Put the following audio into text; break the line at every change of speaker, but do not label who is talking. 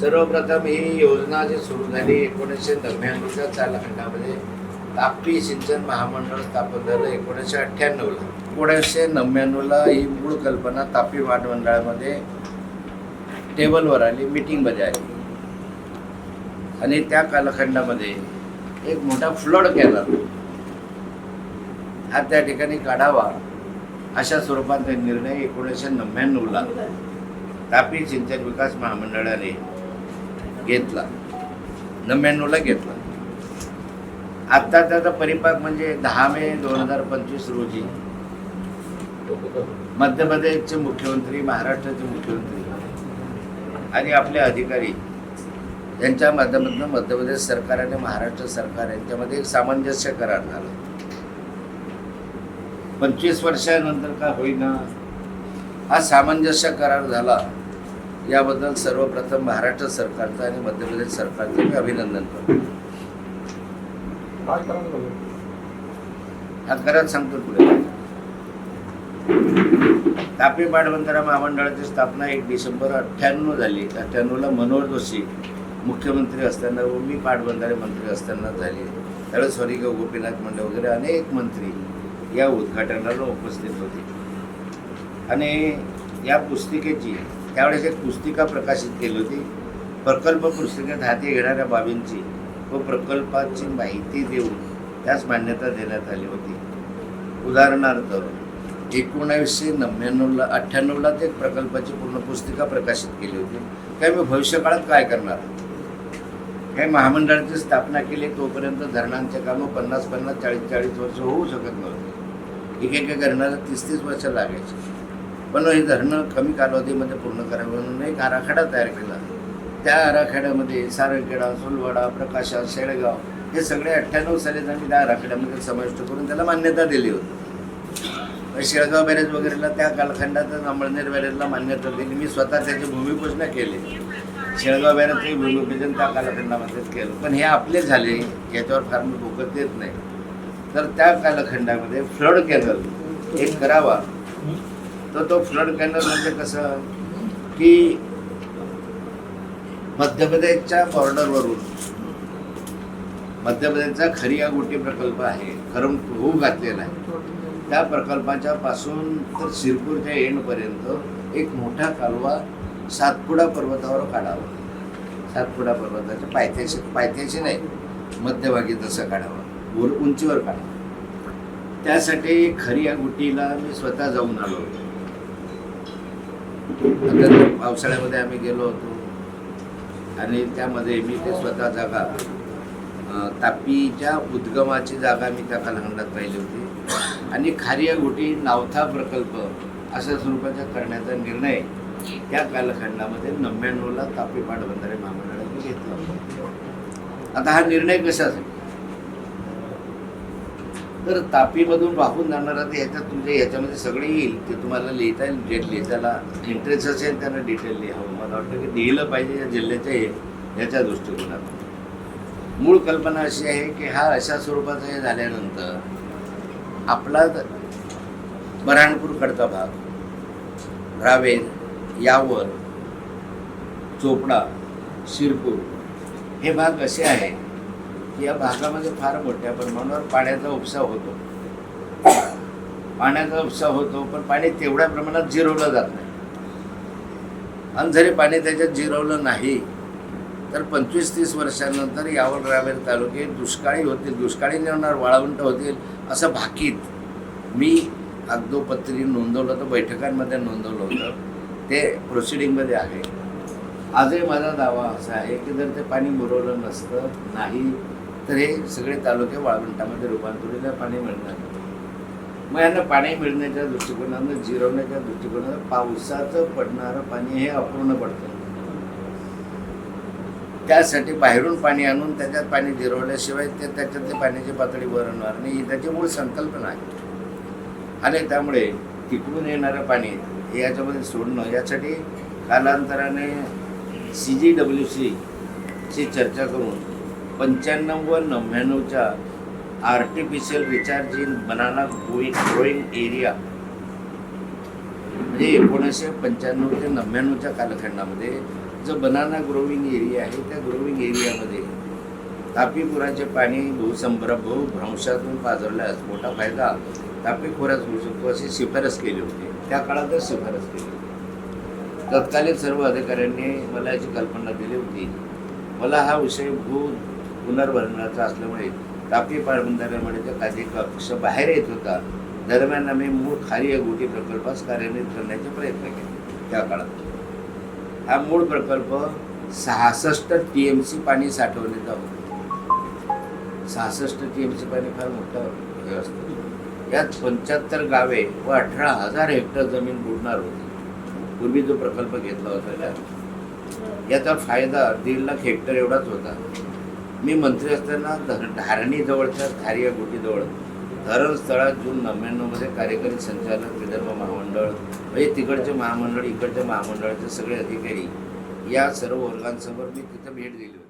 सर्वप्रथम ही योजना जी सुरू झाली एकोणीसशे नव्याण्णवच्या कालखंडामध्ये तापी सिंचन महामंडळ स्थापन झालं एकोणीसशे अठ्ठ्याण्णवला. एकोणीसशे नव्याण्णवला ही मूळ कल्पना तापी महामंडळामध्ये टेबलवर आली मीटिंगमध्ये आली. आणि त्या कालखंडामध्ये एक मोठा फ्लड केला. हा त्या ठिकाणी काढावा अशा स्वरूपाचा निर्णय एकोणीसशे नव्याण्णवला. तापी सिंचन विकास महामंडळाने घेतला. नव्याण्णवला घेतला. आत्ता त्याचा परिपाक म्हणजे दहा मे दोन हजार पंचवीस रोजी. मध्य प्रदेशचे मुख्यमंत्री महाराष्ट्राचे मुख्यमंत्री आणि आपले अधिकारी यांच्या माध्यमातून मध्य प्रदेश सरकार आणि महाराष्ट्र सरकार यांच्यामध्ये एक सामंजस्य करार झाला. पंचवीस वर्षानंतर का होईना हा सामंजस्य करार झाला. याबद्दल सर्वप्रथम महाराष्ट्र सरकारचं आणि मध्य प्रदेश सरकारचं मी अभिनंदन करतो? हा करार सांगतो पुढे. तापी पाटबंधारा महामंडळाची स्थापना एक डिसेंबर अठ्ठ्याण्णव झाली. अठ्ठ्याण्णवला मनोहर जोशी मुख्यमंत्री असताना व मी पाटबंधारे मंत्री असताना झाली. त्यावेळेस स्वर्गीय गोपीनाथ मुंडे वगैरे अनेक मंत्री या उद्घाटनाला उपस्थित होते. आणि या पुस्तिकेची त्यावेळेस एक पुस्तिका प्रकाशित केली होती. प्रकल्प पुस्तिकेत हाती घेणाऱ्या बाबींची व प्रकल्पाची माहिती देऊन त्यास मान्यता देण्यात आली होती. उदाहरणार्थ एकोणावीसशे नव्याण्णवला अठ्ठ्याण्णवला ते प्रकल्पाची पूर्ण पुस्तिका प्रकाशित केली होती. काय मी भविष्यकाळात काय करणार? काय महामंडळाची स्थापना केली तोपर्यंत धरणांचे कामं पन्नास पन्नास चाळीस चाळीस वर्ष होऊ शकत नव्हते. एक एका धरणाला तीस तीस वर्ष लागायची. पण हे धरणं कमी कालावधीमध्ये पूर्ण करावं म्हणून एक आराखडा तयार केला. त्या आराखड्यामध्ये सारंगखेडा सोलवाडा प्रकाशा शेळगाव हे सगळे अठ्ठ्याण्णव साली आम्ही त्या आराखड्यामध्ये समाविष्ट करून त्याला मान्यता दिली होती. शेळगाव बॅरेज वगैरेला त्या कालखंडातच अमळनेर बॅरेजला मान्यता दिली. मी स्वतः त्याची भूमिपूजन केली. शेळगाव बॅरेजचंही भूमिपूजन त्या कालखंडामध्येच केलं. पण हे आपले झाले याच्यावर फार मी भोकत देत नाही. तर त्या कालखंडामध्ये फ्लड कॅनल एक करावा. तर तो फ्लड कॅनल म्हणजे कसं की मध्य प्रदेशच्या बॉर्डरवरून मध्य प्रदेशचा खरिया गोटी प्रकल्प आहे. खरं होऊ घातलेला आहे. त्या प्रकल्पाच्या पासून तर शिरपूरच्या एंडपर्यंत एक मोठा कालवा सातपुडा पर्वतावर काढावा. सातपुडा पर्वताच्या पायथ्याशी पायथ्याशी नाही मध्यभागी तसं काढावा. उंचीवर काढावा. त्यासाठी खरिया गुटीला मी स्वतः जाऊन आलो होतो. पावसाळ्यामध्ये आम्ही गेलो होतो. आणि त्यामध्ये मी ते स्वतः जागा तापीच्या उद्गमाची जागा मी त्या कालखंडात पाहिली होती. आणि खारिया गुटी नावथा प्रकल्प अशा स्वरूपाचा करण्याचा निर्णय त्या कालखंडामध्ये नव्याण्णवला तापी पाटबंधारे महामंडळाने घेतला होता. आता हा निर्णय कशासाठी तर तापीमधून वाहून जाणारा ते ह्याच्यात तुमच्या ह्याच्यामध्ये सगळे येईल. ते तुम्हाला लिहिता येईल जे लिहिताला इंटरेस्ट असेल त्यांना डिटेल लिहावं हो, मला वाटतं की लिहिलं पाहिजे या जिल्ह्याच्या हे ह्याच्या दृष्टिकोनातून. मूळ कल्पना अशी आहे की हा अशा स्वरूपाचा हे झाल्यानंतर आपला बऱ्हाणपूरकडचा भाग रावेर यावर चोपडा शिरपूर हे भाग असे आहे या भागामध्ये फार मोठ्या प्रमाणावर पाण्याचा उपसा होतो. पाण्याचा उपसा होतो पण पाणी तेवढ्या प्रमाणात जिरवलं जात नाही. आणि जरी पाणी त्याच्यात जिरवलं नाही तर पंचवीस तीस वर्षानंतर यावर ग्रामीण तालुके दुष्काळी होतील दुष्काळी निर्माण वाळवंट होतील असं भाकीत मी कागदोपत्री नोंदवलं होतं बैठकांमध्ये नोंदवलं होतं. ते प्रोसिडिंगमध्ये आहे. आजही माझा दावा असा आहे की जर ते पाणी मुरवलं नसतं नाही तर हे सगळे तालुके वाळवंटामध्ये रूपांतरित पाणी मिळणार. मग यांना पाणी मिळण्याच्या दृष्टिकोनानं जिरवण्याच्या दृष्टिकोनानं पावसाचं पडणारं पाणी हे अपूर्ण पडतं. त्यासाठी बाहेरून पाणी आणून त्याच्यात पाणी जिरवल्याशिवाय ते त्याच्यातली पाण्याची पातळी वर आणणार नाही. ही त्याची मूळ संकल्पना आहे. आणि त्यामुळे तिकडून येणारं पाणी हे याच्यामध्ये सोडणं यासाठी कालांतराने सी जी डब्ल्यू सी ची चर्चा करून पंच्याण्णव व नव्याण्णवच्या artificial recharge in banana growing growing area म्हणजे एकोणीसशे पंच्याण्णव ते नव्याण्णवच्या कालखंडामध्ये जो बनाना ग्रोविंग एरिया आहे त्या ग्रोविंग एरियामध्ये तापी पुराचे पाणी भूसंभ्र भूभ्रंशातून पाजरल्यास मोठा फायदा तापी खोऱ्यात होऊ शकतो अशी शिफारस केली होती. त्या काळातच शिफारस केली होती. तत्कालीन सर्व अधिकाऱ्यांनी मला याची कल्पना दिली होती. मला हा विषय भू पुनर्भरणाचा असल्यामुळे तापी पाटबंधाऱ्यामुळे त्या काही कक्ष बाहेर येत होता. दरम्यान आम्ही मूळ खारी या गोटी प्रकल्पास कार्यान्वित करण्याचे प्रयत्न केले त्या काळात. हा मूळ प्रकल्प सहासष्ट टी एम सी पाणी साठवण्याचा होता. सहासष्ट टी एम सी पाणी फार मोठा हे असतं. यात पंच्याहत्तर गावे व अठरा हजार हेक्टर जमीन बुडणार होती. पूर्वी जो प्रकल्प घेतला होता याचा फायदा दीड लाख हेक्टर एवढाच होता. मी मंत्री असताना धर धारणीजवळच्या धारिया गोटीजवळ. धरणस्थळात जून नव्याण्णवमध्ये कार्यकारी संचालक विदर्भ महामंडळ म्हणजे तिकडचे महामंडळ इकडच्या महामंडळाचे सगळे अधिकारी या सर्व वर्गांसमोर मी तिथं भेट दिली होती.